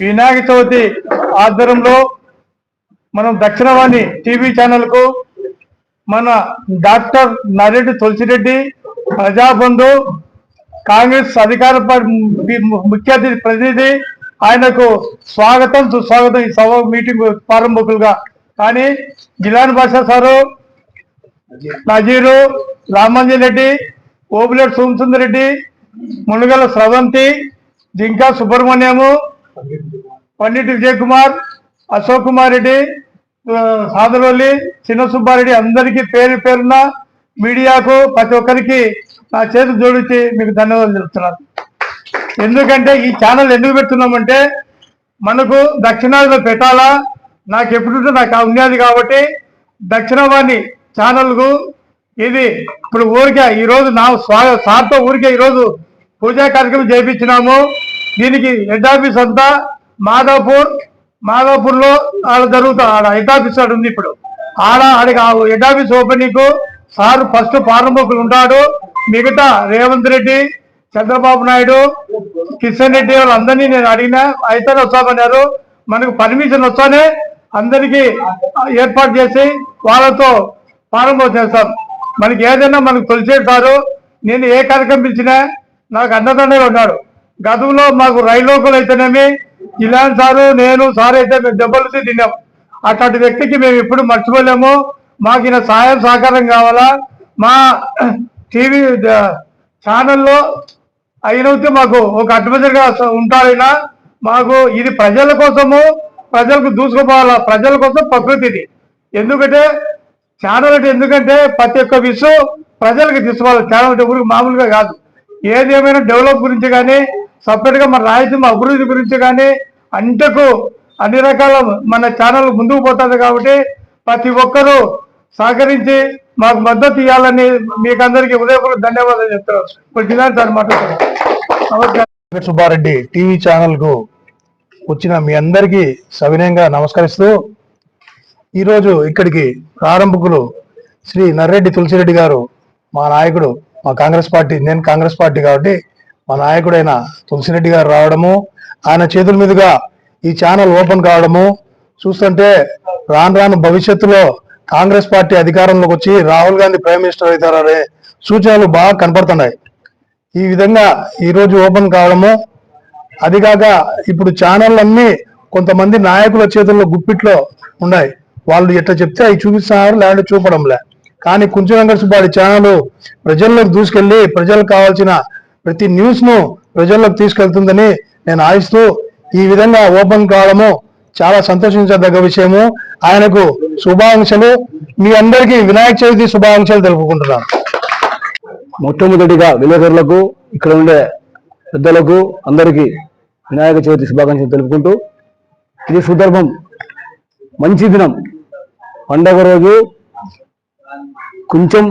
వినాయక చవితి ఆధ్వర్యంలో మనం దక్షిణవాణి టీవీ ఛానల్కు మన డాక్టర్ నరెడ్డి తులసిరెడ్డి ప్రజాబంధు కాంగ్రెస్ అధికార పార్టీ ముఖ్య అతిథి ప్రతినిధి ఆయనకు స్వాగతం సుస్వాగతం ఈ సభ మీటింగ్ ప్రారంభకులుగా. కానీ జిలాన్ భాషా సారు నజీరు రామంజన్ రెడ్డి ఓబులేట్ సోమసుందర్ రెడ్డి మునుగల స్రవంతి జింకా సుబ్రహ్మణ్యము పండిట్ విజయ్ కుమార్ అశోక్ కుమార్ రెడ్డి ఆ, చిన్న సుబ్బారెడ్డి అందరికీ పేరు పేరున మీడియాకు ప్రతి ఒక్కరికి నా చేతి జోడించి మీకు ధన్యవాదాలు చెప్తున్నాను. ఎందుకంటే ఈ ఛానల్ ఎందుకు పెడుతున్నామంటే మనకు దక్షిణాదిలో పెట్టాలా నాకు ఎప్పుడు నాకు ఉన్నది కాబట్టి దక్షిణవాణి ఛానల్కు ఇది ఇప్పుడు ఊరికే ఈరోజు నా స్వా సార్తో ఊరికే ఈరోజు పూజా కార్యక్రమం చేయించినాము దీనికి హెడ్ ఆఫీస్ అంతా మాధవపూర్ మాధవపూర్లో ఆడ జరుగుతారు ఆడ హెడ్ ఆఫీస్ ఆడు ఉంది ఇప్పుడు. ఆడ ఆడికి head office opening sir first ప్రారంభకులు ఉంటాడు. మిగతా రేవంత్ రెడ్డి చంద్రబాబు నాయుడు కిషన్ రెడ్డి వాళ్ళందరినీ నేను అడిగినా అయితే వస్తామన్నారు మనకు పర్మిషన్ వస్తానే అందరికీ ఏర్పాటు చేసి వాళ్ళతో ప్రారంభం చేస్తాం. మనకి ఏదైనా మనకు తొలిచేసారు నేను ఏ కార్యక్రమం పిలిచినా నాకు అన్నదండగా ఉన్నాడు గతంలో మాకు రైలోకులు అయితేనేమి ఇలాంటి సారు నేను సార్ అయితే మేము దెబ్బలు తిన్నాం. అట్లాంటి వ్యక్తికి మేము ఎప్పుడు మర్చిపోలేము. మాకు ఈయన సహాయం సహకారం కావాలా? మా టీవీ ఛానల్లో అయినైతే మాకు ఒక అడ్వైజర్గా ఉంటారైనా మాకు ఇది ప్రజల కోసము ప్రజలకు దూసుకుపోవాలా? ప్రజల కోసం ప్రకృతిది ఎందుకంటే ఛానల్ అంటే ఎందుకంటే ప్రతి ఒక్క విషయం ప్రజలకు తీసుకోవాలి. ఛానల్ అంటే ఊరికి మామూలుగా కాదు. ఏది ఏమైనా డెవలప్ గురించి కానీ సపరేట్గా మన రాయలసీమ అభివృద్ధి గురించి కానీ అంటకు అన్ని రకాల మన ఛానల్ ముందుకు పోతుంది కాబట్టి ప్రతి ఒక్కరూ సహకరించి మాకు మద్దతు ఇవ్వాలని మీకు అందరికీ ఉదయపూర్వక ధన్యవాదాలు చెప్తారు ఇప్పుడు జిల్లా సార్ మాట్లాడుతున్నారు సుబ్బారెడ్డి టీవీ ఛానల్కు వచ్చిన మీ అందరికీ సవినయంగా నమస్కరిస్తూ ఈరోజు ఇక్కడికి ప్రారంభకులు శ్రీ నర్రెడ్డి తులసిరెడ్డి గారు మా నాయకుడు మా కాంగ్రెస్ పార్టీ నేను కాంగ్రెస్ పార్టీ కాబట్టి మా నాయకుడైన తులసిరెడ్డి గారు రావడము ఆయన చేతుల మీదుగా ఈ ఛానల్ ఓపెన్ కావడము చూస్తుంటే రాను రాను భవిష్యత్తులో కాంగ్రెస్ పార్టీ అధికారంలోకి వచ్చి రాహుల్ గాంధీ ప్రైమ్ మినిస్టర్ అవుతారనే సూచనలు బాగా కనపడుతున్నాయి. ఈ విధంగా ఈరోజు ఓపెన్ కావడము అది కాక ఇప్పుడు ఛానళ్ళన్నీ కొంతమంది నాయకుల చేతుల్లో గుప్పిట్లో ఉన్నాయి. వాళ్ళు ఎట్లా చెప్తే అవి చూపిస్తున్నారు లేదంటే చూపడంలే. కానీ కుంచె వెంకట సుబ్బాడి ఛానల్ ప్రజల్లోకి దూసుకెళ్ళి ప్రజలకు కావాల్సిన ప్రతి న్యూస్ను ప్రజల్లోకి తీసుకెళ్తుందని నేను ఆశిస్తూ ఈ విధంగా ఓపెన్ కావడము చాలా సంతోషించదగ్గ విషయము. ఆయనకు శుభాకాంక్షలు. మీ అందరికీ వినాయక చవితి శుభాకాంక్షలు తెలుపుకుంటున్నాను. మొట్టమొదటిగా విలేకరులకు ఇక్కడ ఉండే పెద్దలకు అందరికీ వినాయక చవితి శుభాకాంక్షలు తెలుపుకుంటూ ఇది సుదర్భం మంచి దినం. పండగ రోజు కొంచెం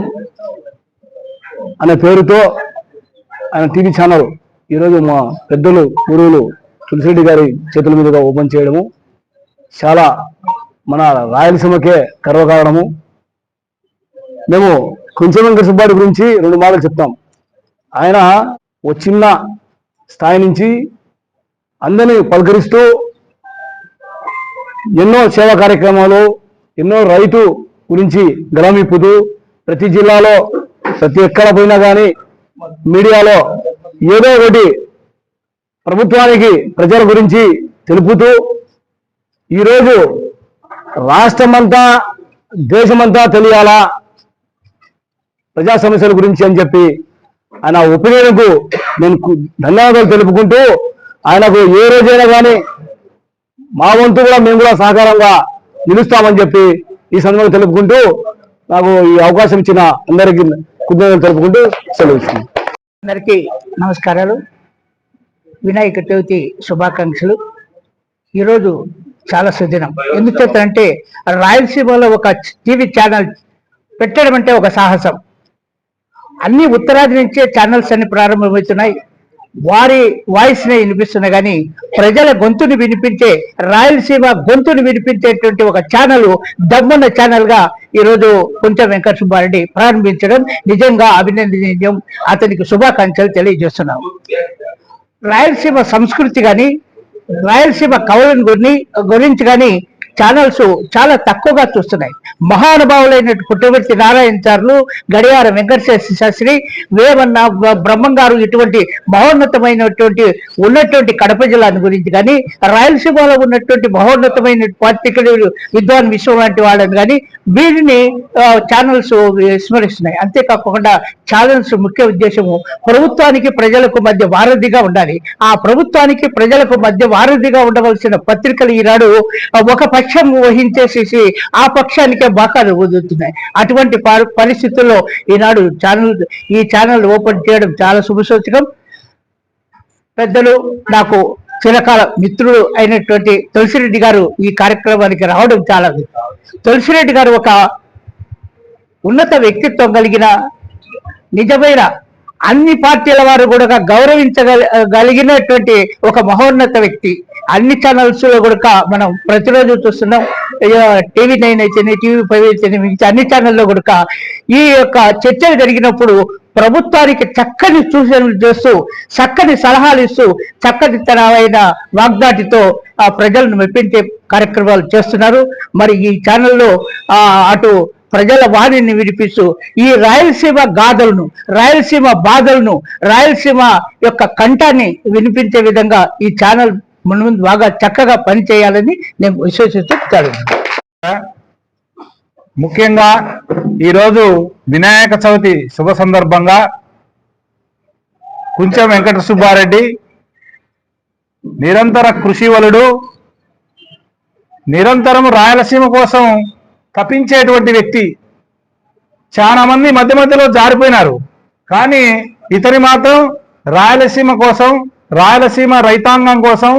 అనే పేరుతో ఆయన టీవీ ఛానల్ ఈరోజు మా పెద్దలు గురువులు తులసిరెడ్డి గారి చేతుల మీదుగా ఓపెన్ చేయడము చాలా మన రాయలసీమకే గర్వకారణము. మేము కొంచెం వెంకట సుబ్బాడి గురించి రెండు మాటలు చెప్తాం. ఆయన ఓ చిన్న స్థాయి నుంచి అందరినీ పలకరిస్తూ ఎన్నో సేవా కార్యక్రమాలు ఎన్నో రైతు గురించి గలమిప్పుతూ ప్రతి జిల్లాలో ప్రతి ఎక్కడ పోయినా కానీ మీడియాలో ఏదో ఒకటి ప్రభుత్వానికి ప్రజల గురించి తెలుపుతూ ఈరోజు రాష్ట్రమంతా దేశమంతా తెలియాలా ప్రజా సమస్యల గురించి అని చెప్పి ఆయన ఒపీనియన్కు నేను ధన్యవాదాలు తెలుపుకుంటూ ఆయనకు ఏ రోజైనా కానీ మా వంతు కూడా మేము కూడా సహకారంగా నిలుస్తామని చెప్పి ఈ సందర్భంగా తెలుపుకుంటూ నాకు ఈ అవకాశం ఇచ్చిన అందరికీ కృతజ్ఞతలు తెలుపుకుంటూ సెలవు అందరికీ నమస్కారాలు. వినాయక చవితి శుభాకాంక్షలు. ఈరోజు చాలా సుదినం. ఎందుచేతంటే రాయలసీమలో ఒక టీవీ ఛానల్ పెట్టడం అంటే ఒక సాహసం. అన్ని ఉత్తరాది నుంచే ఛానల్స్ అన్ని ప్రారంభమవుతున్నాయి. వారి వాయిస్ నే వినిపిస్తున్నాయి కానీ ప్రజల గొంతుని వినిపించే రాయలసీమ గొంతుని వినిపించేటువంటి ఒక ఛానల్ దమ్మున్న ఛానల్గా ఈరోజు కొంచెం వెంకట సుబ్బారెడ్డి ప్రారంభించడం. నిజంగా అభినందనీయం. అతనికి శుభాకాంక్షలు తెలియజేస్తున్నాం. రాయలసీమ సంస్కృతి కానీ రాయలసీమ కవులను గురి గురించి కానీ ఛానల్స్ చాలా తక్కువగా చూస్తున్నాయి. మహానుభావులైన పుట్టవర్తి నారాయణచారులు గడియార వెంకటేశ్వర శాస్త్రి వేమన్న బ్రహ్మంగారు బ్రహ్మం గారు ఇటువంటి మహోన్నతమైనటువంటి ఉన్నటువంటి కడప జిల్లాని గురించి కానీ రాయలసీమలో ఉన్నటువంటి మహోన్నతమైన పాత్రికలు విద్వాన్ విశ్వం లాంటి వాళ్ళని కానీ వీరిని ఛానల్స్ విస్మరిస్తున్నాయి. అంతేకాకుండా ఛానల్స్ ముఖ్య ఉద్దేశము ప్రభుత్వానికి ప్రజలకు మధ్య వారధిగా ఉండాలి. ఆ ప్రభుత్వానికి ప్రజలకు మధ్య వారధిగా ఉండవలసిన పత్రికలు ఈనాడు ఒక పక్షం వహించేసేసి ఆ పక్షానికే బాకాలు వదులుతున్నాయి. అటువంటి పరిస్థితుల్లో ఈనాడు ఛానల్ ఈ ఛానల్ ఓపెన్ చేయడం చాలా శుభసూచకం. పెద్దలు నాకు చిరకాల మిత్రుడు అయినటువంటి తులసిరెడ్డి గారు ఈ కార్యక్రమానికి రావడం చాలా తులసిరెడ్డి గారు ఒక ఉన్నత వ్యక్తిత్వం కలిగిన నిజమైన అన్ని పార్టీల వారు కూడా గౌరవించగలిగినటువంటి ఒక మహోన్నత వ్యక్తి. అన్ని ఛానల్స్లో కూడా మనం ప్రతిరోజు చూస్తున్నాం. టీవీ నైన్ అయితేనే టీవీ ఫైవ్ అయితేనే మిగతా అన్ని ఛానల్లో కూడా ఈ యొక్క చర్చలు జరిగినప్పుడు ప్రభుత్వానికి చక్కని సూచనలు చేస్తూ చక్కని సలహాలు ఇస్తూ చక్కటి తరమైన వాగ్దాటితో ఆ ప్రజలను మెప్పించే కార్యక్రమాలు చేస్తున్నారు. మరి ఈ ఛానల్లో అటు ప్రజల వాణిని వినిపిస్తూ ఈ రాయలసీమ గాథలను రాయలసీమ బాధలను రాయలసీమ యొక్క కంఠాన్ని వినిపించే విధంగా ఈ ఛానల్ ముందు బాగా చక్కగా పనిచేయాలని నేను విశ్వసిస్తూ ముఖ్యంగా ఈరోజు వినాయక చవితి శుభ సందర్భంగా కుంచెం వెంకట సుబ్బారెడ్డి నిరంతర కృషి వలుడు నిరంతరం రాయలసీమ కోసం తప్పించేటువంటి వ్యక్తి. చాలా మంది మధ్య మధ్యలో జారిపోయినారు. కానీ ఇతని మాత్రం రాయలసీమ కోసం రాయలసీమ రైతాంగం కోసం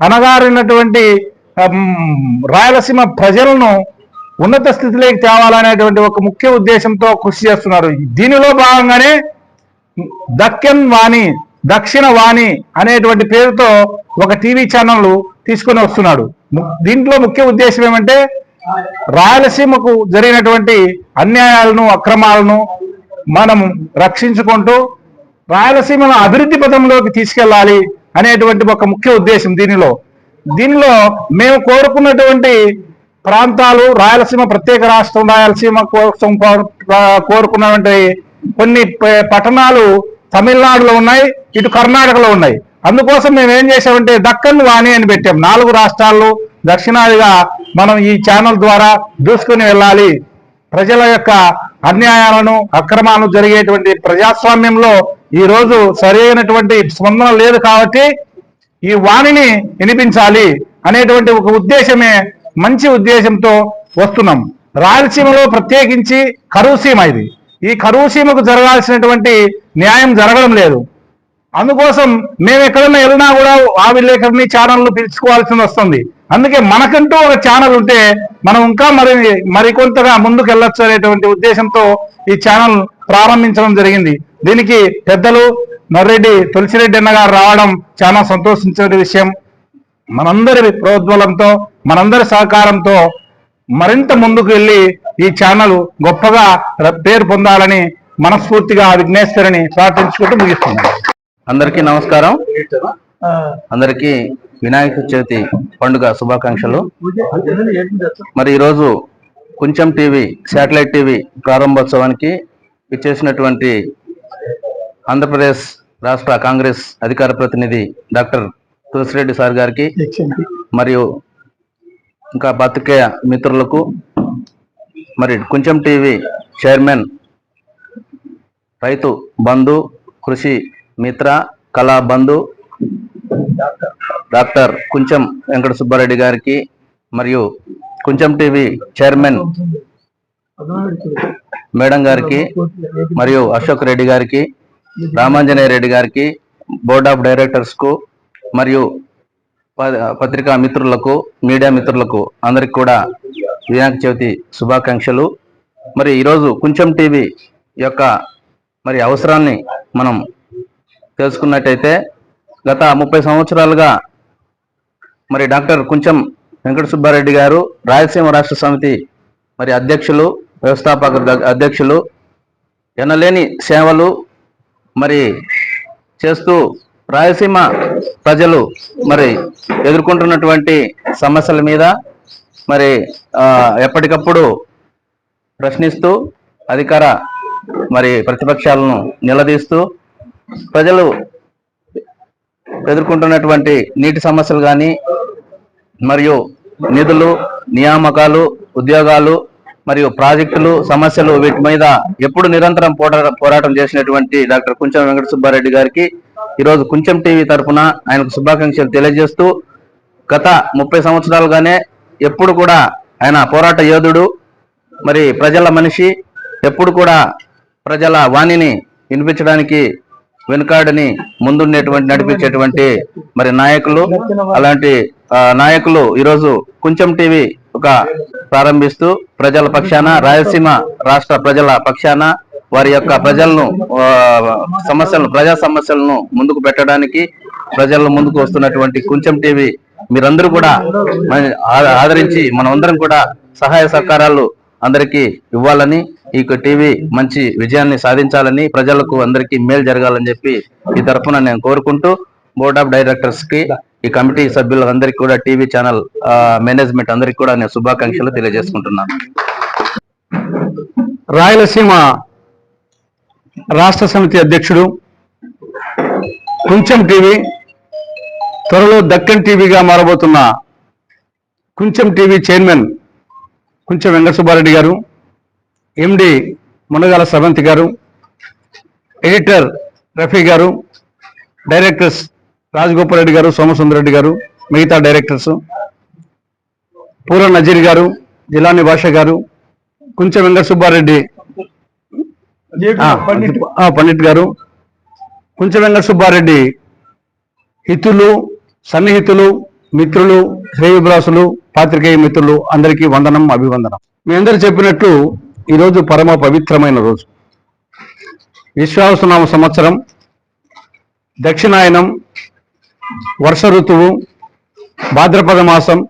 అనగారినటువంటి రాయలసీమ ప్రజలను ఉన్నత స్థితిలోకి తేవాలనేటువంటి ఒక ముఖ్య ఉద్దేశంతో కృషి చేస్తున్నారు. దీనిలో భాగంగానే దక్కన్ వాణి దక్షిణ వాణి అనేటువంటి పేరుతో ఒక టీవీ ఛానల్ తీసుకొని వస్తున్నాడు దీంట్లో ముఖ్య ఉద్దేశం ఏమంటే రాయలసీమకు జరిగినటువంటి అన్యాయాలను అక్రమాలను మనం రక్షించుకుంటూ రాయలసీమను అభివృద్ధి పథంలోకి తీసుకెళ్ళాలి అనేటువంటి ఒక ముఖ్య ఉద్దేశం దీనిలో. దీనిలో మేము కోరుకున్నటువంటి ప్రాంతాలు రాయలసీమ ప్రత్యేక రాష్ట్రం రాయలసీమ కోసం కోరుకున్నటువంటి కొన్ని పట్టణాలు తమిళనాడులో ఉన్నాయి ఇటు కర్ణాటకలో ఉన్నాయి. అందుకోసం మేము ఏం చేసామంటే దక్కన్ వాణి అని పెట్టాం. నాలుగు రాష్ట్రాల్లో దక్షిణాదిగా మనం ఈ ఛానల్ ద్వారా దూసుకుని వెళ్ళాలి. ప్రజల యొక్క అన్యాయాలను అక్రమాలను జరిగేటువంటి ప్రజాస్వామ్యంలో ఈ రోజు సరైనటువంటి స్పందన లేదు కాబట్టి ఈ వాణిని వినిపించాలి అనేటువంటి ఒక ఉద్దేశమే మంచి ఉద్దేశంతో వస్తున్నాం. రాయలసీమలో ప్రత్యేకించి కరువు సీమ ఇది. ఈ కరువు సీమకు జరగాల్సినటువంటి న్యాయం జరగడం లేదు. అందుకోసం మేము ఎక్కడన్నా వెళ్ళినా కూడా ఆ విలేకరిని ఛానల్ను పిలుచుకోవాల్సి వస్తుంది. అందుకే మనకంటూ ఒక ఛానల్ ఉంటే మనం ఇంకా మరి మరికొంతగా ముందుకు వెళ్ళొచ్చు అనేటువంటి ఉద్దేశంతో ఈ ఛానల్ ప్రారంభించడం జరిగింది. దీనికి పెద్దలు నర్రెడ్డి తులసిరెడ్డి అన్న గారు రావడం చాలా సంతోషించే విషయం. మనందరి ప్రోద్బలంతో మనందరి సహకారంతో మరింత ముందుకు వెళ్ళి ఈ ఛానల్ గొప్పగా పేరు పొందాలని మనస్ఫూర్తిగా విఘ్నేశ్వరిని ప్రార్థించుకుంటూ ముగిస్తున్నాను అందరికీ నమస్కారం. అందరికీ వినాయక చవితి పండుగ శుభాకాంక్షలు. మరి ఈరోజు కొంచెం టీవీ శాటిలైట్ టీవీ ప్రారంభోత్సవానికి ఇచ్చేసినటువంటి ఆంధ్రప్రదేశ్ రాష్ట్ర కాంగ్రెస్ అధికార ప్రతినిధి డాక్టర్ తులసిరెడ్డి సార్ గారికి మరియు ఇంకా పాత్రికేయ మిత్రులకు మరి కొంచెం టీవీ చైర్మన్ రైతు బంధు కృషి మిత్ర కళా బంధు డాక్టర్ కుంచెం వెంకట సుబ్బారెడ్డి గారికి మరియు కుంచెం టీవీ చైర్మన్ మేడం గారికి మరియు అశోక్ రెడ్డి గారికి రామాంజనేయ రెడ్డి గారికి బోర్డ్ ఆఫ్ డైరెక్టర్స్కు మరియు ప- పత్రికా మిత్రులకు మీడియా మిత్రులకు అందరికి కూడా వినాయక చవితి శుభాకాంక్షలు. మరి ఈరోజు కొంచెం టీవీ యొక్క మరి అవసరాన్ని మనం తెలుసుకున్నట్టయితే గత ముప్పై సంవత్సరాలుగా మరి డాక్టర్ కొంచెం వెంకట సుబ్బారెడ్డి గారు రాయలసీమ రాష్ట్ర సమితి మరి అధ్యక్షులు వ్యవస్థాపక అధ్యక్షులు ఎనలేని సేవలు మరి చేస్తూ రాయలసీమ ప్రజలు మరి ఎదుర్కొంటున్నటువంటి సమస్యల మీద మరి ఎప్పటికప్పుడు ప్రశ్నిస్తూ అధికార మరి ప్రతిపక్షాలను నిలదీస్తూ ప్రజలు ఎదుర్కొంటున్నటువంటి నీటి సమస్యలు కానీ మరియు నిధులు నియామకాలు ఉద్యోగాలు మరియు ప్రాజెక్టులు సమస్యలు వీటి మీద ఎప్పుడు నిరంతరం పోరాటం చేసినటువంటి డాక్టర్ కుంచెం వెంకట సుబ్బారెడ్డి గారికి ఈరోజు కుంచెం టీవీ తరఫున ఆయనకు శుభాకాంక్షలు తెలియజేస్తూ గత ముప్పై సంవత్సరాలుగానే ఎప్పుడు కూడా ఆయన పోరాట యోధుడు మరి ప్రజల మనిషి ఎప్పుడు కూడా ప్రజల వాణిని వినిపించడానికి వెనుకాడని ముందుండేటువంటి నడిపించేటువంటి మరి నాయకులు అలాంటి నాయకులు ఈరోజు కొంచెం టీవీ ఒక ప్రారంభిస్తూ ప్రజల పక్షాన రాయలసీమ రాష్ట్ర ప్రజల పక్షాన వారి యొక్క ప్రజలను సమస్యలను ప్రజా సమస్యలను ముందుకు పెట్టడానికి ప్రజలను ముందుకు వస్తున్నటువంటి కొంచెం టీవీ మీరందరూ కూడా మన- ఆ- ఆదరించి మనమందరం కూడా సహాయ సహకారాలు అందరికీ ఇవ్వాలని ఈ టీవీ మంచి విజయాన్ని సాధించాలని ప్రజలకు అందరికీ మేలు జరగాలని చెప్పి ఈ తరఫున నేను కోరుకుంటూ బోర్డ్ ఆఫ్ డైరెక్టర్స్కి ఈ కమిటీ సభ్యులందరికీ కూడా టీవీ ఛానల్ మేనేజ్మెంట్ అందరికీ కూడా నేను శుభాకాంక్షలు తెలియజేసుకుంటున్నాను. రాయలసీమ రాష్ట్ర సమితి అధ్యక్షుడు కుంచెం టీవీ త్వరలో దక్కన్ టీవీగా మారబోతున్న Kuncham TV chairman Kuncham Venkata Subbareddy garu MD Munagala Savanthi గారు ఎడిటర్ రఫీ గారు డైరెక్టర్స్ రాజగోపాల్ రెడ్డి గారు సోమసుందరెడ్డి గారు మిగతా డైరెక్టర్స్ పూర నజీర్ గారు జిలాని భాష గారు కుంచె వెంకట సుబ్బారెడ్డి పండిట్ గారు కుంచె వెంకట సుబ్బారెడ్డి హితులు సన్నిహితులు మిత్రులు శ్రేయభిలాసులు పాత్రికేయ మిత్రులు అందరికీ వందనం అభివందనం. మీ అందరు చెప్పినట్లు ఈరోజు పరమ పవిత్రమైన రోజు. విశ్వాసనామ సంవత్సరం దక్షిణాయనం వర్ష ఋతువు భాద్రపద మాసం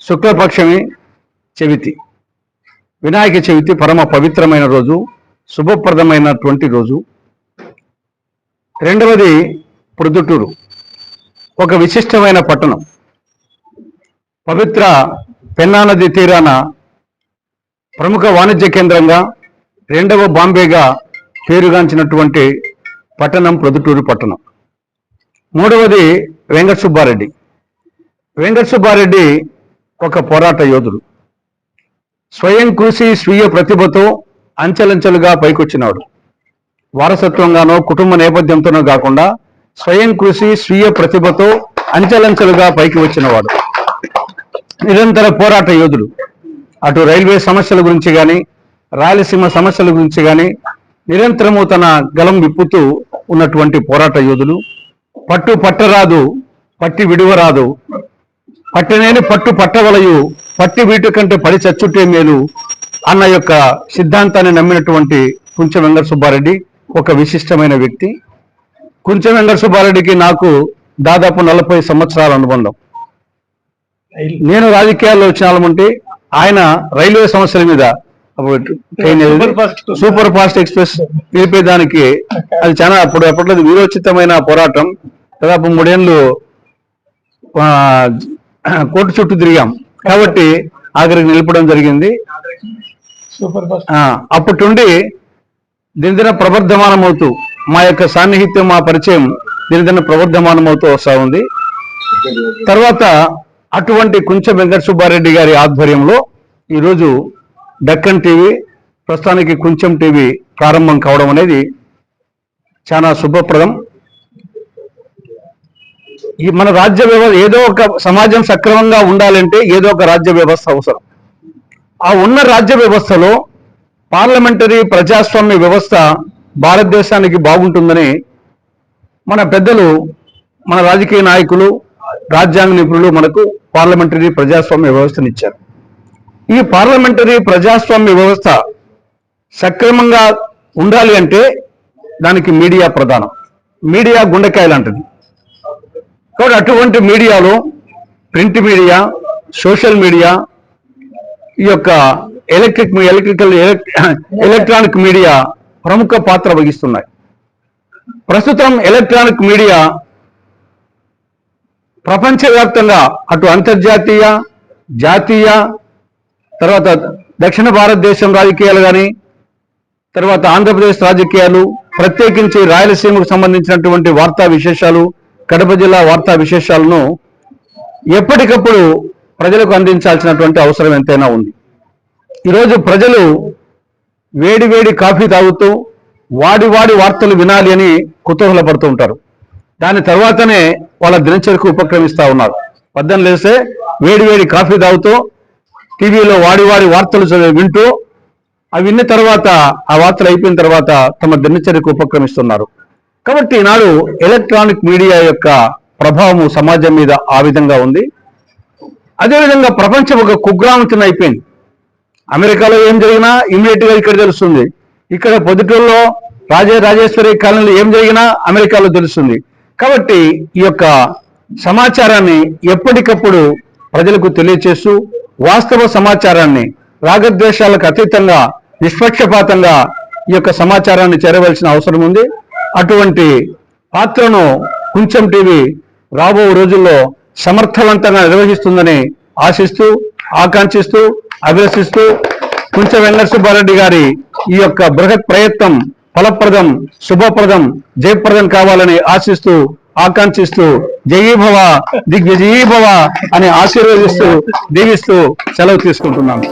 శుక్లపక్షమి చవితి. వినాయక చవితి పరమ పవిత్రమైన రోజు శుభప్రదమైనటువంటి రోజు. రెండవది ప్రొద్దుటూరు ఒక విశిష్టమైన పట్టణం. పవిత్ర పెన్నానది తీరాన ప్రముఖ వాణిజ్య కేంద్రంగా రెండవ బాంబేగా పేరుగాంచినటువంటి పట్టణం ప్రొద్దుటూరు పట్టణం. మూడవది వెంకట సుబ్బారెడ్డి వెంకట సుబ్బారెడ్డి ఒక పోరాట యోధుడు. స్వయం కృషి స్వీయ ప్రతిభతో అంచెలంచెలుగా పైకొచ్చినాడు. వారసత్వంగానో కుటుంబ నేపథ్యంతోనో కాకుండా స్వయం కృషి స్వీయ ప్రతిభతో అంచెలంచెలుగా పైకి వచ్చినవాడు. నిరంతర పోరాట యోధుడు. అటు రైల్వే సమస్యల గురించి కానీ రాయలసీమ సమస్యల గురించి కానీ నిరంతరము తన గలం విప్పుతూ ఉన్నటువంటి పోరాట యోధుడు పట్టు పట్టరాదు పట్టి విడువరాదు. పట్టనేని పట్టు పట్టవలయు పట్టి వీటి కంటే పడి చచ్చుటే మేలు అన్న యొక్క సిద్ధాంతాన్ని నమ్మినటువంటి కుంచె వెంకట సుబ్బారెడ్డి ఒక విశిష్టమైన వ్యక్తి. కుంచె వెంకట సుబ్బారెడ్డికి నాకు దాదాపు నలభై సంవత్సరాల అనుబంధం. నేను రాజకీయాల్లో వచ్చిన వాళ్ళమంటే ఆయన రైల్వే సమస్యల మీద train? Super fast. Super fast express నిలిపేదానికి అది చాలా అప్పుడు అప్పట్లో వీరోచితమైన పోరాటం. దాదాపు మూడేళ్ళు కోర్టు చుట్టూ తిరిగాం. కాబట్టి ఆఖరికి నిలపడం జరిగింది. సూపర్ ఫాస్ట్ ఆ, అప్పటి నుండి దినదిన ప్రవర్ధమానం అవుతూ మా యొక్క సాన్నిహిత్యం మా పరిచయం దినదిన ప్రవర్ధమానం అవుతూ వస్తా ఉంది. తర్వాత అటువంటి కుంచె వెంకట సుబ్బారెడ్డి గారి ఆధ్వర్యంలో ఈరోజు డక్కన్ టీవీ ప్రస్తుతానికి కుంచెం టీవీ ప్రారంభం కావడం అనేది చాలా శుభప్రదం. ఈ మన రాజ్య వ్యవస్థ ఏదో ఒక సమాజం సక్రమంగా ఉండాలంటే ఏదో ఒక రాజ్య వ్యవస్థ అవసరం. ఆ ఉన్న రాజ్య వ్యవస్థలో పార్లమెంటరీ ప్రజాస్వామ్య వ్యవస్థ భారతదేశానికి బాగుంటుందని మన పెద్దలు మన రాజకీయ నాయకులు రాజ్యాంగ నిపుణులు మనకు పార్లమెంటరీ ప్రజాస్వామ్య వ్యవస్థనిచ్చారు. ఈ పార్లమెంటరీ ప్రజాస్వామ్య వ్యవస్థ సక్రమంగా ఉండాలి అంటే దానికి మీడియా ప్రధానం. మీడియా గుండెకాయ లాంటిది. కాబట్టి అటువంటి మీడియాలో ప్రింట్ మీడియా సోషల్ మీడియా ఈ యొక్క ఎలక్ట్రిక్ ఎలక్ట్రికల్ ఎలక్ట్రానిక్ మీడియా ప్రముఖ పాత్ర వహిస్తున్నాయి. ప్రస్తుతం ఎలక్ట్రానిక్ మీడియా ప్రపంచవ్యాప్తంగా అటు అంతర్జాతీయ జాతీయ తర్వాత దక్షిణ భారతదేశం రాజకీయాలు కానీ తర్వాత ఆంధ్రప్రదేశ్ రాజకీయాలు ప్రత్యేకించి రాయలసీమకు సంబంధించినటువంటి వార్తా విశేషాలు కడప జిల్లా వార్తా విశేషాలను ఎప్పటికప్పుడు ప్రజలకు అందించాల్సినటువంటి అవసరం ఎంతైనా ఉంది. ఈరోజు ప్రజలు వేడి వేడి కాఫీ తాగుతూ వాడి వాడి వార్తలు వినాలి అని కుతూహలపడుతూ ఉంటారు. దాని తర్వాతనే వాళ్ళ దినచర్యకు ఉపక్రమిస్తా ఉన్నారు. పద్దెం లేస్తే వేడి వేడి కాఫీ తాగుతూ టీవీలో వాడి వాడి వార్తలు చదివి వింటూ అవి విన్న తర్వాత ఆ వార్తలు అయిపోయిన తర్వాత తమ దినచర్యకు ఉపక్రమిస్తున్నారు. కాబట్టి ఈనాడు ఎలక్ట్రానిక్ మీడియా యొక్క ప్రభావము సమాజం మీద ఆ విధంగా ఉంది. అదేవిధంగా ప్రపంచం ఒక కుగ్రామం అయిపోయింది. అమెరికాలో ఏం జరిగినా ఇమీడియట్గా ఇక్కడ తెలుస్తుంది. ఇక్కడ పొద్దుటూరులో రాజే రాజేశ్వరి కాలనీలో ఏం జరిగినా అమెరికాలో తెలుస్తుంది. కాబట్టి ఈ యొక్క సమాచారాన్ని ఎప్పటికప్పుడు ప్రజలకు తెలియచేస్తూ వాస్తవ సమాచారాన్ని రాగద్వేషాలకు అతీతంగా నిష్పక్షపాతంగా ఈ యొక్క సమాచారాన్ని చేరవలసిన అవసరం ఉంది. అటువంటి పాత్రను కొంచెం టీవీ రాబో రోజుల్లో సమర్థవంతంగా నిర్వహిస్తుందని ఆశిస్తూ ఆకాంక్షిస్తూ అభిలషిస్తూ కుంచె వెంకట సుబ్బారెడ్డి గారి ఈ యొక్క బృహత్ ప్రయత్నం ఫలప్రదం శుభప్రదం జయప్రదం కావాలని ఆశిస్తూ ఆకాంక్షిస్తూ జయీభవ దిగ్విజయీభవ అని ఆశీర్వదిస్తూ దీవిస్తూ సెలవు తీసుకుంటున్నాను